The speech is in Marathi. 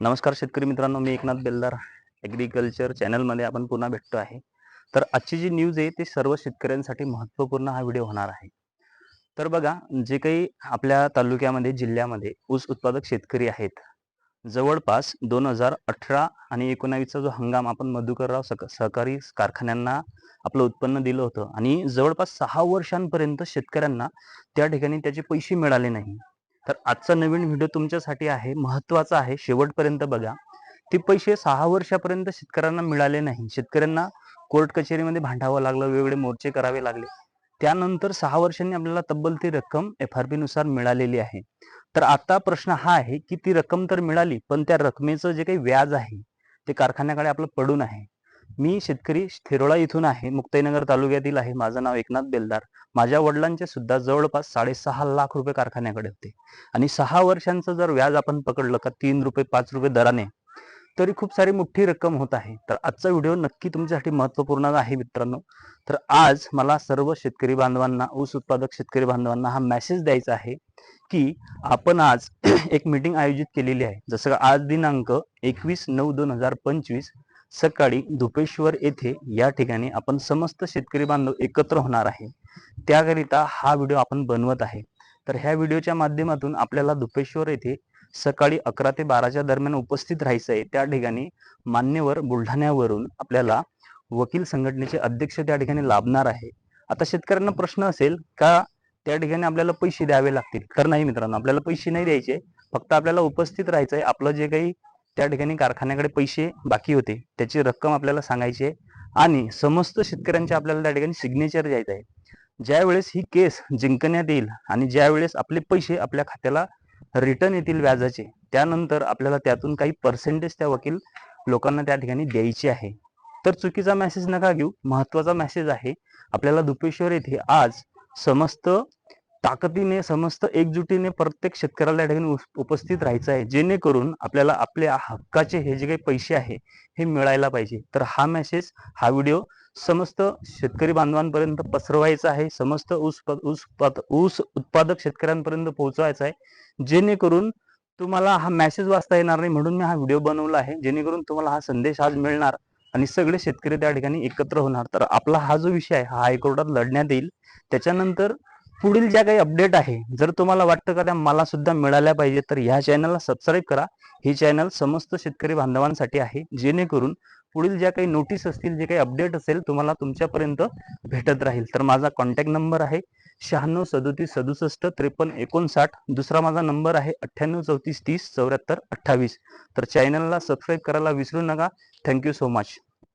नमस्कार शेतकरी मित्रांनो मी एकनाथ बेलदार ॲग्रिकल्चर चॅनलमध्ये आपण पुन्हा भेटतो आहे. तर आजची जी न्यूज आहे ती सर्व शेतकऱ्यांसाठी महत्त्वपूर्ण हा व्हिडिओ होणार आहे. तर बघा जे काही आपल्या तालुक्यामध्ये जिल्ह्यामध्ये ऊस उत्पादक शेतकरी आहेत जवळपास दोन हजार अठरा आणि एकोणावीसचा जो हंगाम आपण मधुकरराव सक सहकारी कारखान्यांना आपलं उत्पन्न दिलं होतं आणि जवळपास सहा वर्षांपर्यंत शेतकऱ्यांना त्या ठिकाणी त्याचे पैसे मिळाले नाही. तर आजचा नवीन व्हिडिओ तुमच्यासाठी आहे महत्त्वाचा आहे. शेवटपर्यंत बघा. ते पैसे सहा वर्षापर्यंत शेतकऱ्यांना मिळाले नाही. शेतकऱ्यांना कोर्ट कचेरीमध्ये भांडावं लागलं वेगवेगळे मोर्चे करावे लागले. त्यानंतर सहा वर्षांनी आपल्याला तब्बल ती रक्कम एफ आर पी नुसार मिळालेली आहे. तर आता प्रश्न हा आहे की ती रक्कम तर मिळाली पण त्या रकमेचं जे काही व्याज आहे ते कारखान्याकडे आपलं पडून आहे. मी शेतकरी थिरोळा इथून आहे मुक्ताईनगर तालुक्यातील आहे. माझं नाव एकनाथ बेलदार. माझ्या वडिलांचे सुद्धा जवळपास साडेसहा लाख रुपये कारखान्याकडे होते. आणि सहा वर्षांचं जर व्याज आपण पकडलं का तीन रुपये पाच रुपये दराने तरी खूप सारी मोठी रक्कम होत आहे. तर आजचा व्हिडिओ नक्की तुमच्यासाठी महत्त्वपूर्ण आहे मित्रांनो. तर आज मला सर्व शेतकरी बांधवांना ऊस उत्पादक शेतकरी बांधवांना हा मेसेज द्यायचा आहे की आपण आज एक मीटिंग आयोजित केलेली आहे. जसं आज दिनांक एकवीस नऊ दोन हजार पंचवीस सकाळी धुपेश्वर येथे या ठिकाणी आपण समस्त शेतकरी बांधव एकत्र होणार आहे. त्याकरिता हा व्हिडिओ आपण बनवत आहे. तर ह्या व्हिडिओच्या माध्यमातून आपल्याला धुपेश्वर येथे सकाळी अकरा ते बाराच्या दरम्यान उपस्थित राहायचं आहे. त्या ठिकाणी मान्यवर बुलढाण्यावरून आपल्याला वकील संघटनेचे अध्यक्ष त्या ठिकाणी लाभणार आहे. आता शेतकऱ्यांना प्रश्न असेल का त्या ठिकाणी आपल्याला पैसे द्यावे लागतील? तर नाही मित्रांनो आपल्याला पैसे नाही द्यायचे. फक्त आपल्याला उपस्थित राहायचं आहे. आपलं जे काही त्या ठिकाणी कारखान्याकडे पैसे बाकी होते. त्याची रक्कम आपल्याला सांगायची आहे. आणि समस्त शेतकऱ्यांचे आपल्याला त्या ठिकाणी सिग्नेचर द्यायचं आहे. ज्यावेळेस ही केस जिंकण्यात येईल आणि ज्यावेळेस आपले पैसे आपल्या खात्याला रिटर्न येतील व्याजाचे त्यानंतर आपल्याला त्यातून काही पर्सेंटेज त्या वकील लोकांना त्या ठिकाणी द्यायची आहे. तर चुकीचा मेसेज नका घेऊ. महत्त्वाचा मेसेज आहे. आपल्याला दुपेश्वर येथे आज समस्त ताकदीने समस्त एकजुटीने प्रत्येक शेतकऱ्याला या ठिकाणी उपस्थित राहायचं आहे. जेणेकरून आपल्याला आपल्या हक्काचे हे जे काही पैसे आहे हे मिळायला पाहिजे. तर हा मेसेज हा व्हिडिओ समस्त शेतकरी बांधवांपर्यंत पसरवायचा आहे. समस्त ऊस ऊस ऊस उत्पादक शेतकऱ्यांपर्यंत पोहोचवायचा आहे. जेणेकरून तुम्हाला हा मेसेज वाचता येणार नाही म्हणून मी हा व्हिडिओ बनवला आहे. जेणेकरून तुम्हाला हा संदेश आज मिळणार आणि सगळे शेतकरी त्या ठिकाणी एकत्र होणार. तर आपला हा जो विषय आहे हा हायकोर्टात लढण्यात येईल. त्याच्यानंतर पुढील ज्या काही अपडेट आहे जर तुम्हाला वाटतं का त्या मला सुद्धा मिळाल्या पाहिजे तर ह्या चॅनलला सबस्क्राईब करा. ही चॅनल समस्त शेतकरी बांधवांसाठी आहे जेणेकरून पुढील ज्या काही नोटीस असतील जे काही अपडेट असेल तुम्हाला तुमच्यापर्यंत भेटत राहील. तर माझा कॉन्टॅक्ट नंबर आहे शहाण्णव सदोतीस सदुसष्ट त्रेपन्न एकोणसाठ. दुसरा माझा नंबर आहे अठ्ठ्याण्णव चौतीस तीस चौऱ्याहत्तर अठ्ठावीस. तर चॅनलला सबस्क्राईब करायला विसरू नका. Thank you so much